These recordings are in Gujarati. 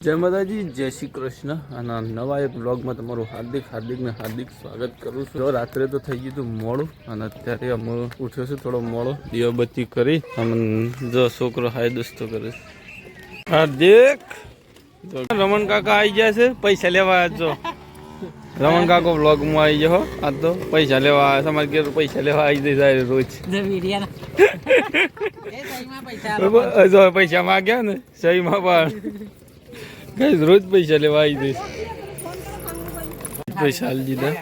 જય માતાજી જય શ્રી કૃષ્ણ. અને નવા એક બ્લોગમાં તમારું હાર્દિક હાર્દિક ને હાર્દિક સ્વાગત કરું છું. જો રાત્રે તો થઈ ગયું હતું મોડું અને અત્યારે અમે ઉઠ્યો છું થોડો મોડો. દીવાબત્તી કરી અમે જો છોકરો હાય દોસ્તો કરે છે. હાર્દિક! રમણ કાકા આવી ગયા છે પૈસા લેવા જો રમણ કાકો બ્લોગમાં આવી ગયો હો. આ તો પૈસા લેવા આવ્યા છે. અમારે ઘેર પૈસા લેવા આવી જાય રોજ. પૈસા માંગ્યા ને સહીમાં પણ. કઈ રોજ પૈસા લેવા આવી દઈશ પૈસા આલી દીધા.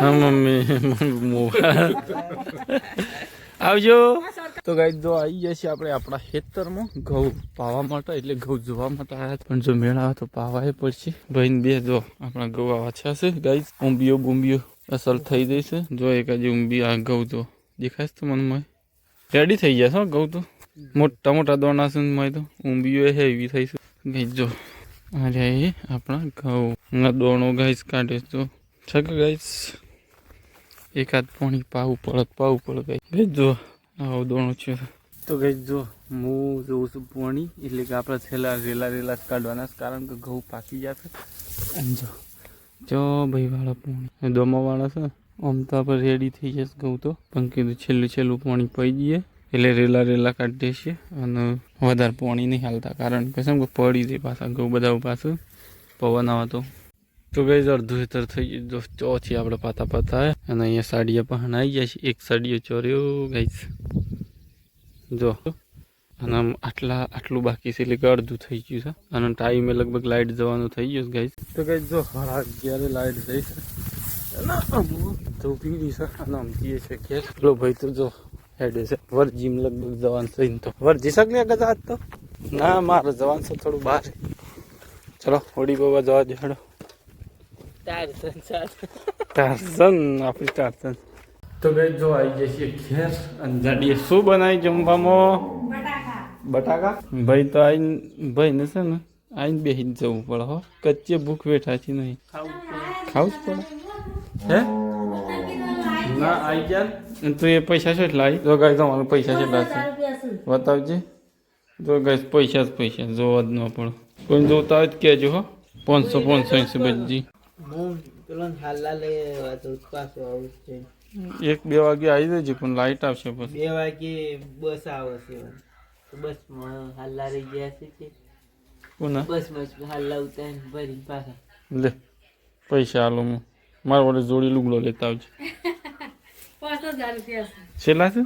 હા, મમ્મી આવજો. તો ગાઈ જો આવી ગયા છે આપણે આપણા ખેતરમાં. ઘઉં પાવા માટે, એટલે ઘઉં જોવા માટે આવ્યા પણ જો મેળા તો પાવાય પડશે. ભાઈ બે જો આપણા ઘઉં આવા છે ગાઈ ઊંબીઓ ગુંબીઓ અસર થઈ જઈ જો એક હજી ઊંબી આ ઘઉં તો દેખાય તો મને રેડી થઈ ગયા હો ઘઉં તો? મોટા મોટા દોણા છે મોય તો. ઊંબીઓ એ હેવી થઈ છે. ગાઈ જો અરે એ આપણા ઘઉં. ના દોણો ગાઈસ કાઢે તો છે કે ગાઈસ. એકાદ પાણી પાવું પડત પાવું પડત ગાઈ ગઈ જો આવો દોણો છે. તો ગઈ જો હું જોઉં છું પાણી એટલે કે આપણે છેલ્લા રેલા રેલા જ કાઢવાના કારણ કે ઘઉં પાકી જશે અને જો જો ભાઈ વાળા પાણી. દોમા વાળા છે. આમ તો આપણે રેડી થઈ જશે ઘઉં તો. પણ કીધું છેલ્લું છેલ્લું પાણી પડી જઈએ એટલે રેલા રેલા કાઢી દઈશું અને વધારે પાણી નહીં હાલતા, કારણ કે શું પડી જાય પાછા ઘઉં બધા પાછું, પવન આવતો તો. ગઈ અડધું હેતર થઈ ગયું. જો ચોથી આપણે પાતા પાતા અને અહીંયા સાડીયા પણ આવી ગયા છે. એક સાડીઓ ચોર્યો ગઈશ જો. અને આમ આટલા, આટલું બાકી છે એટલે કે અડધું થઈ ગયું છે. અને ટાઈમે લગભગ લાઇટ જવાનું થઈ ગયું ગાઈસ તો ગઈ જો સાડા અગિયારે લાઇટ જઈ છે. અને અમુક પીડી છે. અને અમથી છે કે ભાઈ, તો જો હેડે છે. વર લગભગ જવાનું છે ને તો. વરજી શક આજ તો? ના મારે જવાનું છે થોડું બહાર. ચલો હોડી બાબા જવા દે હેડો. ટાર્સન આપણી ટાર્સન તો ગઈ જો આવી જઈએ ઘેર અને જાડીએ શું બનાવી જમવામાં? બટાકા. ભાઈ તો આઈ ભાઈ ને છે ને આઈને બેસી જવું પડે હો. કચ્ચે ભૂખ બેઠા છે નહીં. ખાવું જ પડે. હે? ના આવી ગયા તું એ પૈસા છે લાવી જો ગાય તમારે પૈસા છે છે. બતાવજે. જો ગાય પૈસા જ પૈસા જોવા જ ન પડે. કોઈ જોતા હોય તો કહેજો હો. પાંચસો પાંચસો એંસી આવું એક બે વાગે આવી જજે પણ લાઈટ આવશે બસ બે વાગે બસ આવે છે. તો બસમાં હાલા રહી ગયા છે બસમાં જ હાલા ઉતારીને ભરી પાછા. લે પૈસા હાલો હું. મારા વડે જોડી લુગડો લેતા આવજે. છેલ્લા છે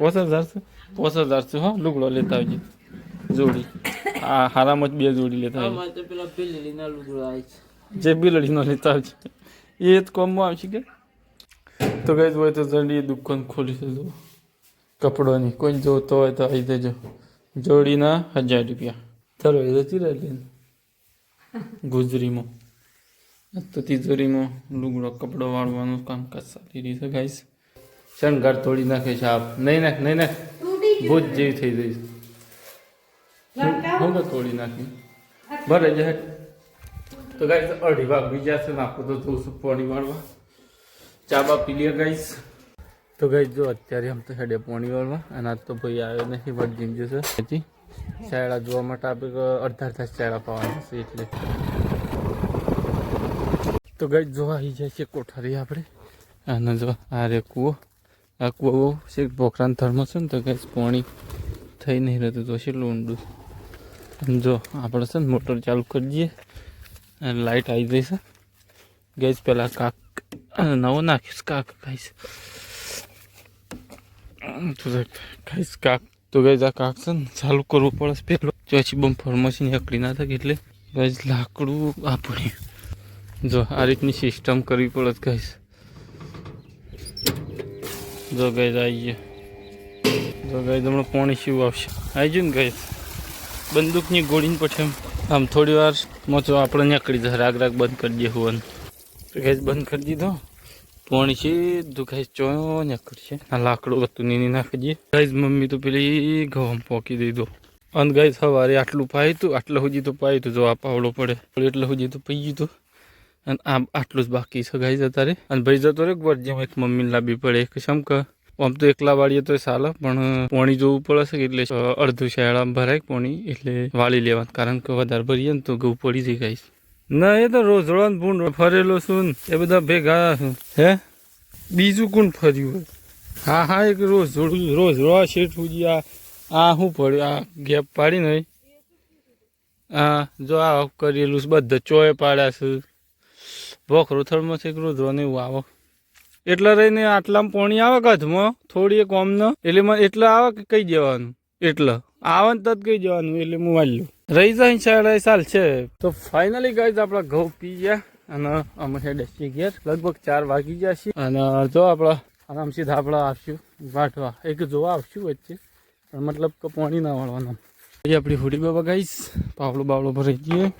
પોસ હજાર છે પોસ હજાર છે હો લુગડો લેતા આવજે જોડી આ હારામાં જ બે જોડી લેતા આવજે અમારે તો પેલા પેલી ના લુગડો આવે છે જે બિલડીનો લેતા આવજે એ જ કોમમાં આવશે કે તો કઈ હોય તો જલ્દી દુકાન ખોલી છે જો કપડોની કોઈ જોતો હોય તો આવી દેજો જોડીના હજાર રૂપિયા ચલો એ તો ચીરા લઈને ગુજરીમાં આ તો તિજોરીમાં લુગડો કપડો વાળવાનું કામકાજ ચાલી રહ્યું છે ગાઈસ શણગાર તોડી નાખે છે આપ. નહીં નાખ નહીં નાખ. ભૂત જેવી થઈ છે. હું તો તોડી નાખી. ભરે જાય તો ગાઈસ અઢી વાગ બીજા છે ને આપણે તો જોઉં છું પાણી વાળવા. ચા બા પી લે ગાઈસ તો ગાઈસ જો અત્યારે આમ તો હેડે પાણી વાળવા. અને આજ તો ભાઈ આવ્યો નથી બટ જીમ જશે હજી શાળા જોવા માટે આપણે અડધા અડધા શાળા પાવાના છે એટલે. તો ગાઈસ જોવા આવી જાય છે કોઠારી આપણે અને જો આ રે કૂવો. આ કૂવો છે, પોખરાન થર્મો છે ને, તો ગાઈસ પાણી થઈ નહીં રહેતું તો છે ઊંડું અને જો આપણે છે ને મોટર ચાલુ કરી દઈએ. અને લાઈટ આવી જઈ છે. ગેસ પહેલાં કાક નવો નાખીશ કાક ખાઈશ ખાઈશ કાક તો ગઈ આ કાક છે ને, ચાલુ કરવું પડે પહેલું. ચોથી બમ મશીન એકડી ના થાય એટલે. ગઈ લાકડું આપણે જો આ રીતની સિસ્ટમ કરવી પડે કહીશ જો ગઈ આવી ગયો જો ગઈ તમને પાણી શું આવશે? આવી ગયું ને ગઈ બંદૂકની ગોળીને પછી એમ, આમ થોડી વાર મોચો આપણે નીકળી જાય, રાગ રાગ બંધ કરી દઈએ હોવાનું. તો ગેસ બંધ કરી દીધો. પાણી છે દુખાય ચો નીકળશે. આ લાકડું હતું નીની નાખી દઈએ. ગાઈસ મમ્મી તો પેલી ઘઉં પોકી દીધો. અને ગાઈઝ સવારે આટલું પાયું હતું આટલા સુધી તો પાયું હતું જો આ પાવડો પડે. એટલે સુધી તો પી ગયું અને આમ આટલું જ બાકી છે જતા રે અને ભાઈ જતો રે ગોર જેમ એક મમ્મીને લાવવી પડે, એક શમ આમ તો એકલા વાળીએ તો ચાલે પણ પોણી જોવું પડે કે એટલે અડધું શેળામાં ભરાય પોણી, એટલે વાળી લેવાનું. કારણ કે વધારે ભરીએ ને તો ઘઉં પડી જાય ગાઈસ ના, એ તો રોજ ને ભૂંડ ફરેલો છું એ બધા ભેગા છું. હે? બીજું કોણ ફર્યું હોય? હા હા, એક રોજ જોડું રોજ રોવા શેઠ સુધી આ આ શું પડ્યું આ ગેપ પાડી નહીં હા જો આ કરેલું છે, બધા ચોય પાડ્યા છે. ભોખરો રૂથળમાંથી એક રોજ આવક. એટલે રહીને આટલામાં પોણી આવે કચ્છમાં થોડી એક ઓમનો? એટલે એટલે આવે કે કહી જવાનું એટલે. આવે ને તત કઈ જવાનું એટલે હું વાળી લઉં. રહી જાય સાડા સાલ છે. તો ફાઇનલી ગાઈઝ આપણા ઘઉં પી ગયા અને અમે છે છીએ ગયા. લગભગ ચાર વાગી ગયા છે અને જો આપણા આરામ સીધા આપણે આવશું વાટવા. એક જોવા આવશું વચ્ચે. મતલબ કે પાણી ના વાળવાનું. આપણી હુડી બાબા ગાઈશ પાવડો બાવડો ભરાઈ જઈએ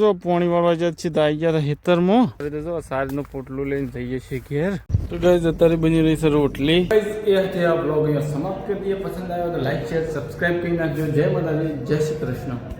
જો પોણી વાળવા જ છે તો આવી ગયા ખેતરમાં. હવે તો સારનું પોટલું લઈને જઈએ છીએ ઘેર. તો ગાઈઝ અત્યારે બની રહી છે રોટલી. એ હતી આ બ્લોગ અહીંયા સમાપ્ત કરી દઈએ. પસંદ આવ્યો તો લાઈક શેર સબસ્ક્રાઈબ કરી નાખજો. જય માતાજી જય શ્રી કૃષ્ણ.